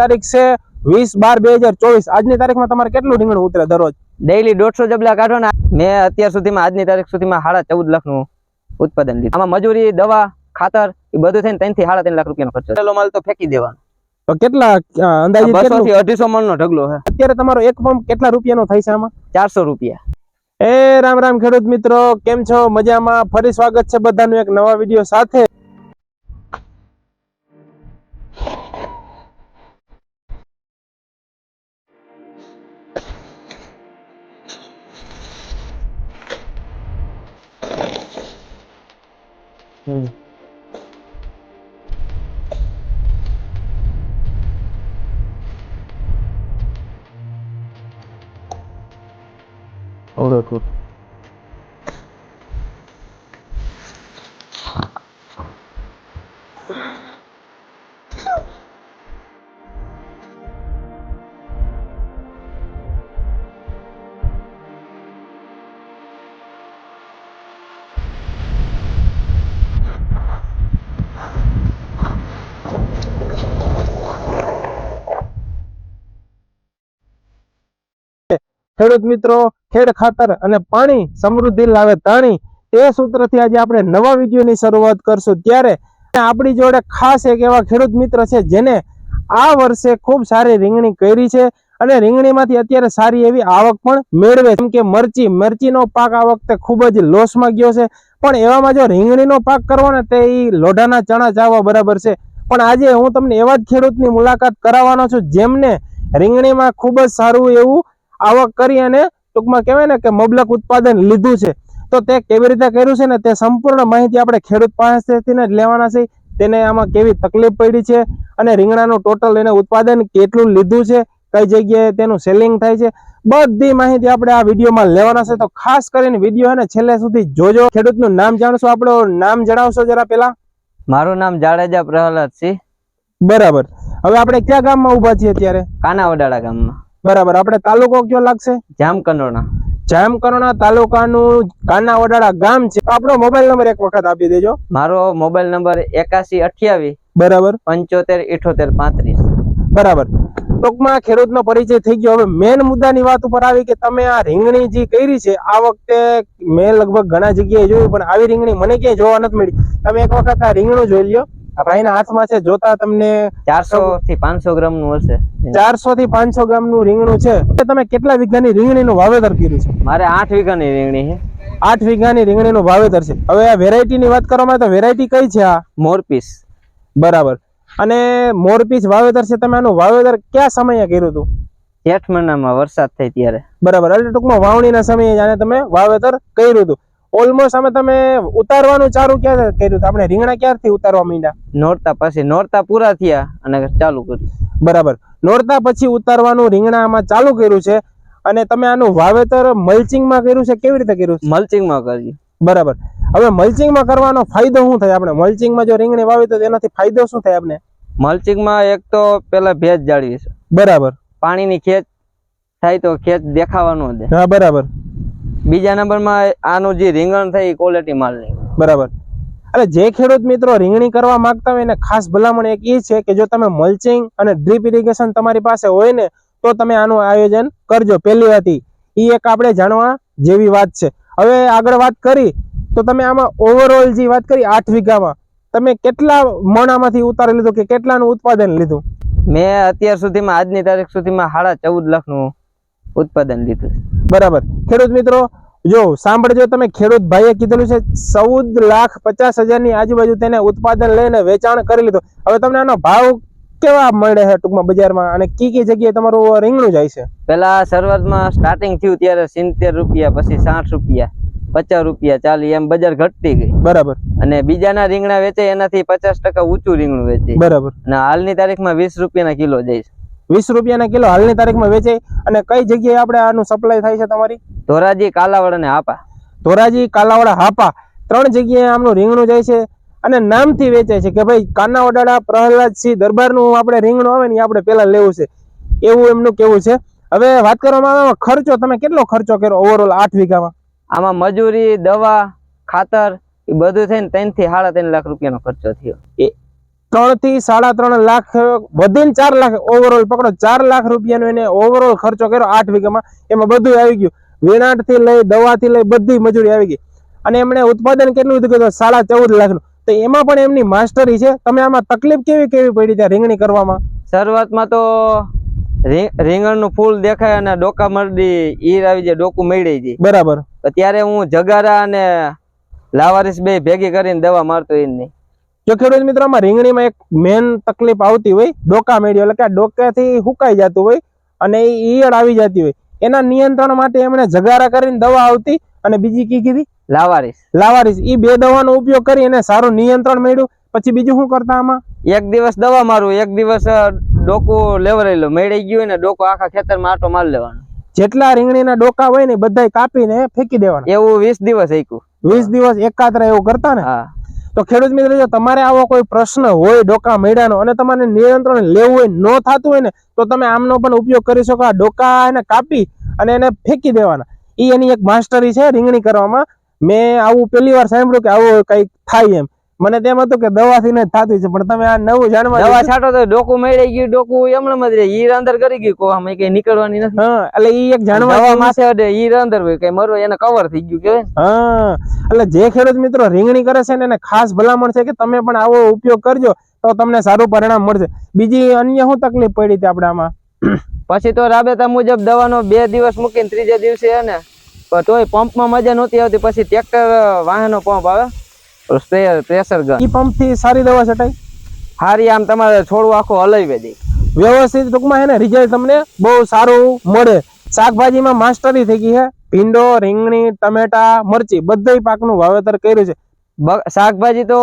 તારીખ છે વીસ બાર બે હજાર ચોવીસ. આજની તારીખમાં તમારે કેટલું રીંગણું ઉતરે દરરોજ? ડેઈલી દોઢસો જબલા કાઢવાના મેં અત્યાર સુધીમાં આજની તારીખ સુધીમાં સાડા ચૌદ લાખનું ઉત્પાદન લીધું. આમાં મજૂરી દવા ખાતર એ બધું થઈને ત્રણથી સાડા ત્રણ લાખ રૂપિયાનો ખર્ચો માલ તો ફેંકી દેવાનો. તો કેટલા અંદાજે બસો થી અઢીસો મણ નો ઢગલો છે. અત્યારે તમારો એક પંપ કેટલા રૂપિયાનો થાય છે આમાં? ચારસો રૂપિયા. એ રામ રામ ખેડૂત મિત્રો કેમ છો? મજામાં? ફરી સ્વાગત છે બધાનું એક નવા વીડિયો સાથે. Hmm. All that good. ખેડૂત મિત્રો, ખેડ ખાતર અને પાણી સમૃદ્ધિ લાવે તાણી, તે સૂત્રથી આજે આપણે નવા વિડીયોની શરૂઆત કરશું. ત્યારે આપણી જોડે ખાસ એક એવા ખેડૂત મિત્ર છે જેને આ વર્ષે ખૂબ સારી રીંગણી કરી છે અને રીંગણીમાંથી અત્યારે સારી એવી આવક પણ મેળવે છે. કે મરચી, મરચીનો પાક આ વખતે ખૂબ જ લોસમાં ગયો છે. પણ એવામાં જો રીંગણીનો પાક કરવો ને તે ઈ લોઢાના ચણા ચાવવા બરાબર છે. પણ આજે હું તમને એવા જ ખેડૂતની મુલાકાત કરાવવાનો છું જેમને રીંગણીમાં ખૂબ જ સારું એવું આવક કરી અને ટૂંકમાં કહેવાય ને કે મબલક ઉત્પાદન લીધું છે. તો તે કેવી રીતે કર્યું છે ને તે સંપૂર્ણ માહિતી આપણે ખેડૂત પાસેથી જ લેવાના છે. તેને આમાં કેવી તકલીફ પડી છે અને રીંગણાનું ટોટલ એને ઉત્પાદન કેટલું લીધું છે કઈ જગ્યાએ તેનું સેલિંગ થાય છે બધી માહિતી આપણે આ વિડીયોમાં લેવાના છે. તો ખાસ કરીને વીડિયો ને છેલ્લે સુધી જોજો. ખેડૂતનું નામ જાણશો આપણું નામ જણાવશો જરા પેલા મારું નામ જાડેજા પ્રહલાદ સિંહ બરાબર. હવે આપણે ક્યાં ગામમાં ઊભા છીએ અત્યારે? કાનાવડાળા ગામમાં. બરાબર. આપણે તાલુકો કયો લાગશે? જામકંડોળા જામકરણા તાલુકાનું કાનાવડાળા ગામ છે. આપણો મોબાઈલ નંબર એક વખત આપી દેજો. મારો મોબાઈલ નંબર એકાસી અઠ્યાવીસ બરાબર. પંચોતેર ઇઠોતેર પાંત્રીસ. બરાબર. ટૂંકમાં ખેડૂતનો પરિચય થઈ ગયો. હવે મેન મુદ્દાની વાત ઉપર આવી કે તમે આ રીંગણી જે કરી છે આ વખતે મેં લગભગ ઘણા જગ્યાએ જોયું પણ આવી રીંગણી મને ક્યાંય જોવા નથી મળી. તમે એક વખત આ રીંગણું જોઈ લ્યો. ભાઈના હાથમાં છે જોતા તમને ચારસો થી પાંચસો ગ્રામનું હશે. ચારસો થી પાંચસો ગ્રામનું રીંગણું છે. તમે કેટલા વીઘાની રીંગણીનું વાવેતર કર્યું છે? મારે આઠ વીઘાની રીંગણી છે. આઠ વીઘાની રીંગણીનું વાવેતર છે. હવે આ વેરાયટી ની વાત કરવામાં તો વેરાયટી કઈ છે આ? મોરપીસ બરાબર. અને મોરપીસ વાવેતર છે તમે આનું વાવેતર કયા સમયે કર્યું હતું? જેઠ મહિનામાં વરસાદ થાય ત્યારે. બરાબર. એટલે ટૂંકમાં વાવણીના સમયે જાણે તમે વાવેતર કર્યું હતું. ઓલમોસ્ટ અમે તમે ઉતારવાનું ચાલુ ક્યારે કર્યું હતું? આપણે રીંગણા ક્યારથી ઉતારવા માંડ્યા? નોરતા પછી નોરતા પૂરા થયા અને ચાલુ કર્યું. બરાબર. નોરતા પછી ઉતારવાનું રીંગણા આમાં ચાલુ કર્યું છે. અને તમે આનું વાવેતર મલ્ચિંગમાં કર્યું છે? કેવી રીતે કર્યું મલ્ચિંગમાં કર્યું. બરાબર. હવે મલ્ચિંગમાં કરવાનો ફાયદો શું થાય આપણે? મલ્ચિંગમાં જો રીંગણી વાવી તો એનાથી ફાયદો શું થાય આપણે? મલ્ચિંગમાં એક તો પેલા ભેજ જાળવી છે. બરાબર. પાણીની ખેંચ થાય તો ખેંચ દેખાવાનું દે. હા બરાબર. બીજા નંબરમાં આનું જે રીંગણ થાય એ ક્વોલિટી માલ નહીં બરાબર. એટલે જે ખેડૂત મિત્રો રીંગણી કરવા માંગતા હોય એને ખાસ ભલામણ એક એ છે કે જો તમે મલ્ચિંગ અને ડ્રીપ ઇરિગેશન તમારી પાસે હોય ને તો તમે આનું આયોજન કરજો. પહેલી હતી એ એક આપણે જાણવા જેવી વાત છે. હવે આગળ વાત કરી તો તમે આમાં ઓવરઓલ જે વાત કરી આઠ વીઘામાં તમે કેટલા મણામાંથી ઉતારી લીધું કે કેટલાનું ઉત્પાદન લીધું? મેં અત્યાર સુધીમાં આજની તારીખ સુધીમાં સાડા ચૌદ લાખનું ઉત્પાદન લીધું બરાબર. ખેડૂત મિત્રો જો સાંભળજો તમે ખેડૂત ભાઈએ કીધેલું છે ચૌદ લાખ પચાસ હજારની આજુબાજુ તેને ઉત્પાદન લઈને વેચાણ કરી લીધું. હવે તમને આનો ભાવ કેવા મળે છે ટૂંકમાં બજારમાં? અને કી કી જગ્યાએ તમારું રીંગણું જાય છે? પેલા શરૂઆતમાં સ્ટાર્ટિંગ થયું ત્યારે સિત્તેર રૂપિયા પછી સાઠ રૂપિયા પચાસ રૂપિયા ચાલી એમ બજાર ઘટતી ગઈ. બરાબર. અને બીજાના રીંગણા વેચે એનાથી પચાસ ટકા ઊંચું રીંગણું વેચે બરાબર. અને હાલની તારીખમાં વીસ રૂપિયાના કિલો જાય છે. વીસ રૂપિયાના કિલો હાલની તારીખમાં વેચાય અને કઈ જગ્યાએ આપણે આનું સપ્લાય થાય છે તમારી? ધોરાજી કાલાવડ અને હાપા. ધોરાજી કાલાવાડા હાપા. ત્રણ જગ્યાએ આમનું રીંગણું જાય છે અને નામથી વેચાય છે કે ભાઈ કાનાવડાડા પ્રહલાદસિંહ દરબારનું આપણે રીંગણું આવે ને એ આપણે પહેલાં લેવું છે. એવું એમનું કેવું છે. હવે વાત કરવામાં આવે ખર્ચો તમે કેટલો ખર્ચો કર્યો ઓવરઓલ આઠ વીઘામાં? આમાં મજૂરી દવા ખાતર એ બધું થઈને ત્રણથી સાડા ત્રણ લાખ રૂપિયાનો ખર્ચો થયો. ત્રણથી સાડા ત્રણ લાખ વધીને ચાર લાખ ઓવરઓલ પકડો. ચાર લાખ રૂપિયાનો એને ઓવરઓલ ખર્ચો કર્યો આઠ વીઘામાં. એમાં બધું આવી ગયું. વેણાટથી લઈ દવા થી લઈ બધી મજૂરી આવી ગઈ. અને એમણે ઉત્પાદન કેટલું લીધું કીધું સાડા ચૌદ લાખનું. તો એમાં પણ એમની માસ્ટરી છે. તમે આમાં તકલીફ કેવી કેવી પડી ત્યાં રીંગણી કરવામાં? શરૂઆતમાં તો રીંગણનું ફૂલ દેખાય અને ડોકા મરડી ઈર આવી જાય ડોકું મળી જાય. બરાબર. ત્યારે હું જગારા અને લાવારીસ બે ભેગી કરીને દવા મારતો એ નહીં જો ખેડૂત મિત્રોમાં રીંગણીમાં એક મેન તકલીફ આવતી હોય ડોકા મેળ્યો એટલે કે આ ડોકાથી હુકાઈ જતું હોય અને એ ઈયળ આવી જતી હોય. એના નિયંત્રણ માટે એમણે જગારા કરીને દવા આવતી અને બીજી કી કીધી? લાવારીસ. લાવારીસ. એ બે દવાનો ઉપયોગ કરી અને સારું નિયંત્રણ મેળ્યું. પછી બીજું શું કરતા આમાં? એક દિવસ દવા મારું એક દિવસ ડોકો ડોકું લેવરાઈ લો. ગયું હોય ને ડોકો આખા ખેતરમાં આટો માર લેવાનો. જેટલા રીંગણીના ડોકા હોય ને બધા કાપીને ફેંકી દેવાના. એવું વીસ દિવસ શીખ્યું વીસ દિવસ એકાત્ર એવું કરતા ને? હા. તો ખેડૂત મિત્રો, જો તમારે આવો કોઈ પ્રશ્ન હોય, ડોકા મેળાનો અને તમારે નિયંત્રણ લેવું હોય, ન થતું હોય ને, તો તમે આમનો પણ ઉપયોગ કરી શકો. આ ડોકા એને કાપી અને એને ફેંકી દેવાના. એ એની એક માસ્ટરી છે રીંગણી કરવામાં. મેં આવું પહેલી વાર સાંભળ્યું કે આવું કંઈક થાય એમ. મને તેમ હતું કે દવાથી ને થતી છે પણ તમે આ નવું જાણવા દવા છાંટો તો ડોકું મળી ગયું ડોકું એમણે જ રહે ઈર અંદર કરી ગયું કોહામાં કઈ નીકળવાની નથી. હા એટલે ઈ એક જાણવા દવા માથે અડે ઈર અંદર હોય કઈ મરવા એને કવર થઈ ગયું કે હા એટલે જે ખેડૂત મિત્રો રીંગણી કરે છે ને એને ખાસ ભલામણ છે કે તમે પણ આવો ઉપયોગ કરજો તો તમને સારું પરિણામ મળશે. બીજી અન્ય શું તકલીફ પડી હતી આપણે આમાં? પછી તો રાબેતા મુજબ દવાનો બે દિવસ મૂકીને ત્રીજા દિવસે ને તોય પંપમાં મજા નહોતી આવતી પછી ટ્રેક્ટર વાહનો પંપ આવે. Pressure gun. ઈ પંપથી સારી દવા છટાય? હારી આમ તમારે છોડવું આખું હલાવી દે વ્યવસ્થિત ટૂંકમાં છે ને રિઝલ્ટ તમને બહુ સારું મળે. શાકભાજીમાં માસ્ટરી થઈ ગઈ છે ભીંડો રીંગણી ટમેટા મરચી બધા પાકનું વાવેતર કર્યું છે. શાકભાજી તો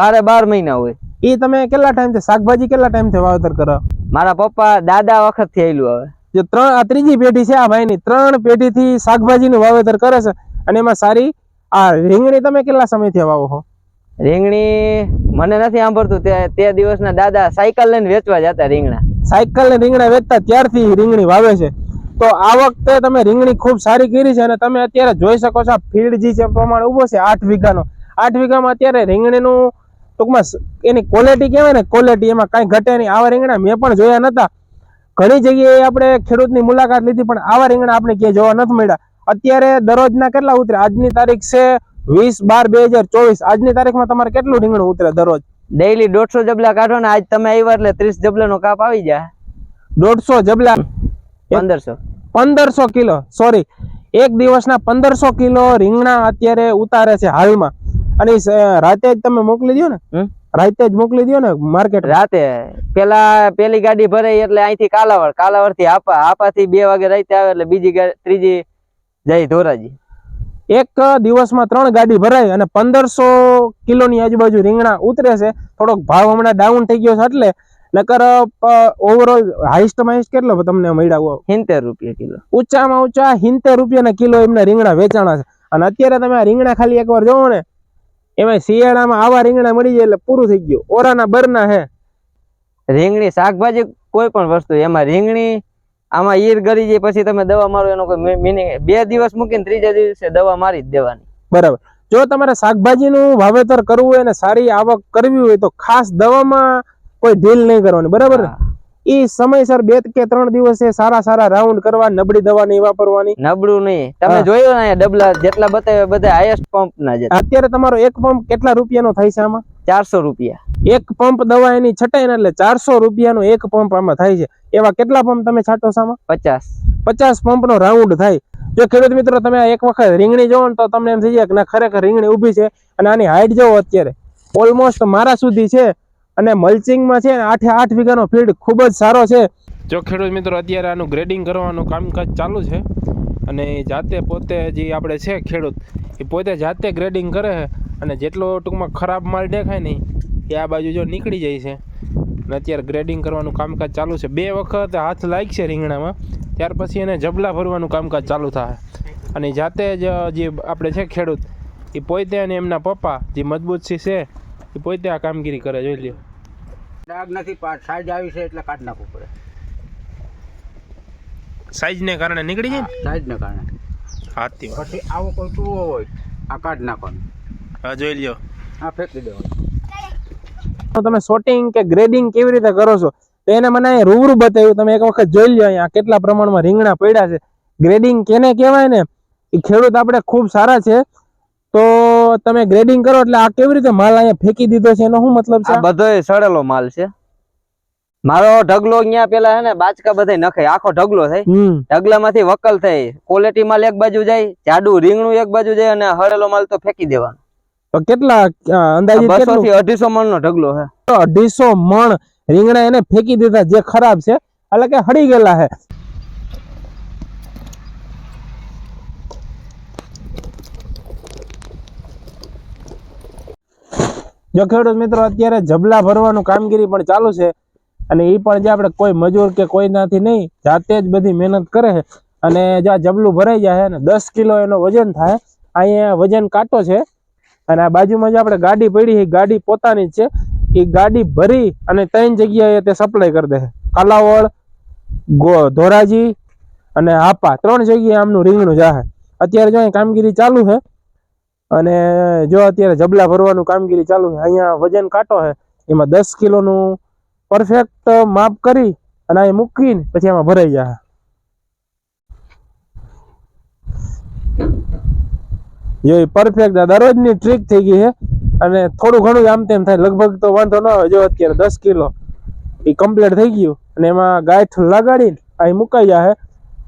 બારે બાર મહિના હોય. એ તમે કેટલા ટાઈમથી શાકભાજી કેટલા ટાઈમથી વાવેતર કરો? મારા પપ્પા દાદા વખતથી આવેલું હવે. જે ત્રણ આ ત્રીજી પેઢી છે આ ભાઈની. ત્રણ પેઢીથી શાકભાજીનું વાવેતર કરે છે. અને એમાં સારી આ રીંગણી તમે કેટલા સમયથી વાવો છો? રીંગણી મને નથી સાંભળતું. તે તે દિવસના દાદા સાયકલ લઈને વેચવા જતા રીંગણા. સાયકલ ને રીંગણા વેચતા ત્યારથી રીંગણી વાવે છે. તો આ વખતે તમે રીંગણી ખૂબ સારી કરી છે અને તમે અત્યારે જોઈ શકો છો ફીલ્ડ જી છે પ્રમાણે ઊભો છે આઠ વીઘાનો. આઠ વીઘામાં અત્યારે રીંગણીનું ટૂંકમાં એની ક્વોલિટી કહેવાય ને ક્વોલિટી એમાં કાંઈ ઘટે નહીં. આવા રીંગણા મેં પણ જોયા નતા. ઘણી જગ્યાએ આપણે ખેડૂતની મુલાકાત લીધી પણ આવા રીંગણા આપણે ક્યાંય જોવા નથી મળ્યા. અત્યારે દરરોજના કેટલા ઉતરે? આજની તારીખ છે વીસ બાર બે હજાર ચોવીસ. આજની તારીખમાં તમારે કેટલું રીંગણું ઉતરે દરરોજ? ડેઈલી દોઢસો જબલા કાઢવાના આજ તમે આવ્યા એટલે ત્રીસ જબલાનો કાપ આવી જાય. દોઢસો જબલા? પંદરસો. પંદરસો કિલો સોરી એક દિવસના પંદરસો કિલો રીંગણા અત્યારે ઉતારે છે હાલમાં. અને રાતે જ તમે મોકલી દો ને. રાતે જ મોકલી દો ને માર્કેટ રાતે? પેલા પેલી ગાડી ભરાઈ એટલે અહીંથી કાલાવડ. કાલાવડથી આપા આપા થી બે વાગે રાતે આવે એટલે બીજી ત્રીજી જાય ધોરાજી. એક દિવસમાં ત્રણ ગાડી ભરાય અને પંદરસો કિલોની આજુબાજુ રીંગણા ઉતરે છે. થોડોક ભાવ હમણાં ડાઉન થઈ ગયો છે એટલે નકર ઓવરઓલ હાઈસ્ટમાં હાઈસ્ટ કેટલો તમને મળ્યા સિત્તેર રૂપિયા કિલો. ઊંચામાં ઊંચા સિત્તેર રૂપિયાના કિલો એમના રીંગણા વેચાણા છે. અને અત્યારે તમે આ રીંગણા ખાલી એકવાર જોવો ને એમાં શિયાળામાં આવા રીંગણા મળી જાય એટલે પૂરું થઈ ગયું. ઓરાના બરના હે. રીંગણી શાકભાજી કોઈ પણ વસ્તુ એમાં રીંગણી આમાં ઈર ગરી જાય પછી તમે દવા મારો એનો કોઈ મિનિંગ બે દિવસ મૂકીને ત્રીજા દિવસે દવા મારી જ દેવાની. બરાબર. જો તમારે શાકભાજીનું વાવેતર કરવું હોય અને સારી આવક કરવી હોય તો ખાસ દવામાં કોઈ ઢીલ નહીં કરવાની બરાબર ને? એ સમયસર બે કે ત્રણ દિવસે સારા સારા રાઉન્ડ કરવા નબળી દવા નહીં વાપરવાની. નબળું નહીં. તમે. જોયું ને ડબલા જેટલા બતાવ્યા બધા હાઈએસ્ટ પંપ ના જ અત્યારે તમારો એક પંપ કેટલા રૂપિયાનો થાય છે આમાં? ચારસો રૂપિયા. એક પંપ દવા એની છટાય ને એટલે ચારસો રૂપિયાનો એક પંપ આમાં થાય છે. એવા કેટલા પંપ તમે છાંટો આમાં? પચાસ. પચાસ પંપનો રાઉન્ડ થાય. જો ખેડૂત મિત્રો તમે એક વખત રીંગણી જોવો ને તો તમને એમ થઈ જાય કે ના ખરેખર રીંગણી ઊભી છે અને આની હાઈટ જોવો અત્યારે. ઓલમોસ્ટ મારા સુધી છે અને મલ્ચિંગમાં છે ને આઠે આઠ વીઘાનો ફીલ્ડ ખૂબ જ સારો છે. જો ખેડૂત મિત્રો અત્યારે આનું ગ્રેડિંગ કરવાનું કામકાજ ચાલુ છે અને જાતે પોતે જે આપણે છે ખેડૂત એ પોતે જાતે ગ્રેડિંગ કરે છે અને જેટલો ટૂંકમાં ખરાબ માલ દેખાય નહીં એ આ બાજુ જો નીકળી જાય છે. અને અત્યારે ગ્રેડિંગ કરવાનું કામકાજ ચાલુ છે. બે વખત હાથ લાગશે રીંગણામાં. ત્યાર પછી એને જબલા ભરવાનું કામકાજ ચાલુ થાય. અને જાતે જ જે આપણે છે ખેડૂત એ પોતે અને એમના પપ્પા જે મજબૂત સી છે એ પોતે આ કામગીરી કરે જોઈ લ્યો. ડાગ નથી સાઈઝ આવી છે એટલે કાઢ નાખવું પડે. સાઈઝને કારણે નીકળી જાય ને? સાઈઝ કારણે. હાથથી. પછી આવો કોઈ ટૂવો હોય આ કાઢ નાખવાનું. હા જોઈ લ્યો. હા ફેંકી દેવાનું. તમે શોટિંગ કે ગ્રેડિંગ કેવી રીતે કરો છો? તો એને મને અહીંયા રૂબરૂ બતાવ્યું. તમે એક વખત જોઈ લો અહીંયા કેટલા પ્રમાણમાં રીંગણા પડ્યા છે. ગ્રેડિંગ કેને કહેવાય ને? એ ખેડૂત આપણે ખૂબ સારા છે. તો તમે ગ્રેડિંગ કરો એટલે આ કેવી રીતે માલ અહીંયા ફેંકી દીધો છે? એનો શું મતલબ છે? બધો સડેલો માલ છે. મારો ઢગલો અહીંયા પેલા હે ને બાચકા બધા નખાય. આખો ઢગલો થાય. ઢગલામાંથી વકલ થાય. ક્વોલિટી માલ એક બાજુ જાય જાડુ રીંગણું એક બાજુ જાય અને હળેલો માલ તો ફેંકી દેવાનો. તો કેટલા અંદાજે બસો થી અઢીસો મણ નો ઢગલો છે. અઢીસો મણ રીંગણા એને ફેંકી દીધા જે ખરાબ છે. એટલે કે હળી ગયેલા હે જો ખેડૂત મિત્રો અત્યારે જબલા ભરવાનું કામગીરી પણ ચાલુ છે અને એ પણ જે આપણે કોઈ મજૂર કે કોઈ નાથી નહીં જાતે જ બધી મહેનત કરે છે. અને જો આ જબલું ભરાઈ જાય અને દસ કિલો એનો વજન થાય અહીંયા વજન કાંટો છે. અને આ બાજુમાં જે આપણે ગાડી પડી છે ગાડી પોતાની છે. એ ગાડી ભરી અને ત્રણ જગ્યાએ તે સપ્લાય કરી દે કાલાવડ ધોરાજી અને હાપા. ત્રણ જગ્યાએ આમનું રીંગણું જાહે. અત્યારે જો કામગીરી ચાલુ છે અને જો અત્યારે જબલા ભરવાનું કામગીરી ચાલુ છે, અહીંયા વજન કાંટો છે. એમાં દસ કિલોનું પરફેક્ટ માપ કરી અને અહીં મૂકીને પછી એમાં ભરાઈ જાય જો એ પરફેક્ટ દરરોજની ટ્રીક થઈ ગઈ છે. અને થોડું ઘણું આમ તેમ થાય. લગભગ તો વાંધો ન આવે. જો અત્યારે દસ કિલો એ કમ્પ્લીટ થઈ ગયું. અને એમાં ગાંઠ લગાડીને અહીં મુકાઈ જાય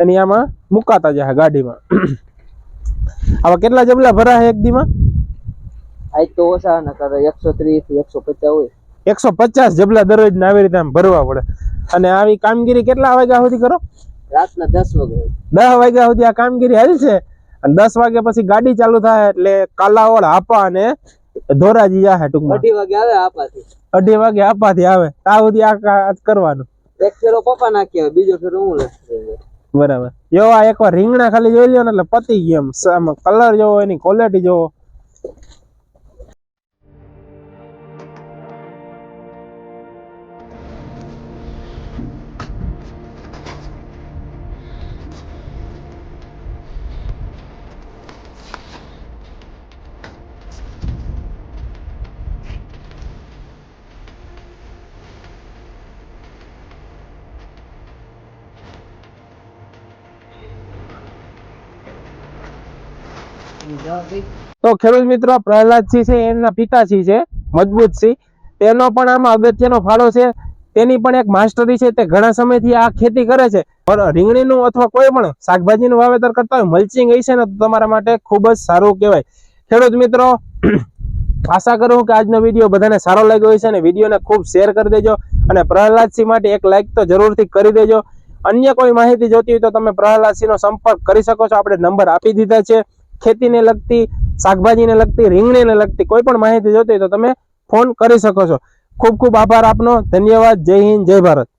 અને આમાં મુકાતા જાય ગાડીમાં. આવા કેટલા જબલા ભરા છે એક દીમાં? આજ તો ઓછા ન કરે એકસો ત્રીસ એકસો પચાસ હોય. એકસો પચાસ જબલા દરરોજ આવી રીતે આમ ભરવા પડે. અને આવી કામગીરી કેટલા વાગ્યા સુધી કરો? રાતના દસ વાગ્યા દસ વાગ્યા સુધી આ કામગીરી હાલશે અને દસ વાગ્યા પછી ગાડી ચાલુ થાય એટલે કાલાવડ આપા અને ધોરાજી જાહે ટૂંકમાં. અઢી વાગે આવે આપાથી. અઢી વાગે આપાથી આવે. આ સુધી આ કરવાનું. એક ફેરો પપ્પા નાખી આવે બીજો ફેરો હું લખી બરાબર. જો આ એકવાર રીંગણા ખાલી જોઈ લ્યો ને એટલે પતી ગયો એમ. કલર જોવો એની ક્વોલિટી જોવો. તો ખેડૂત મિત્રો, પ્રહલાદસિંહ છે એના પિતાશ્રી છે, મજબૂતસિંહ. તેનો પણ આમાં અગત્યનો ફાળો છે. તેની પણ એક માસ્ટરી છે, તે ઘણા સમયથી આ ખેતી કરે છે. પણ રીંગણીનું અથવા કોઈ પણ શાકભાજીનું વાવેતર કરતા હોય, મલ્ચિંગ હશે ને, તો તમારા માટે ખૂબ જ સારું કહેવાય. ખેડૂત મિત્રો, આશા કરું કે આજનો વીડિયો બધાને સારો લાગ્યો હશે અને વિડીયોને ખૂબ શેર કરી દેજો અને પ્રહલાદસિંહ માટે એક લાઈક તો જરૂરથી કરી દેજો. અન્ય કોઈ માહિતી જોતી હોય તો તમે પ્રહલાદસિંહનો સંપર્ક કરી શકો છો. આપણે નંબર આપી દીધા છે. ખેતીને લગતી, શાકભાજીને લગતી, રીંગણીને લગતી કોઈ પણ માહિતી જોતી તો તમે ફોન કરી શકો છો. ખૂબ ખૂબ આભાર આપનો. ધન્યવાદ. જય હિન્દ. જય ભારત.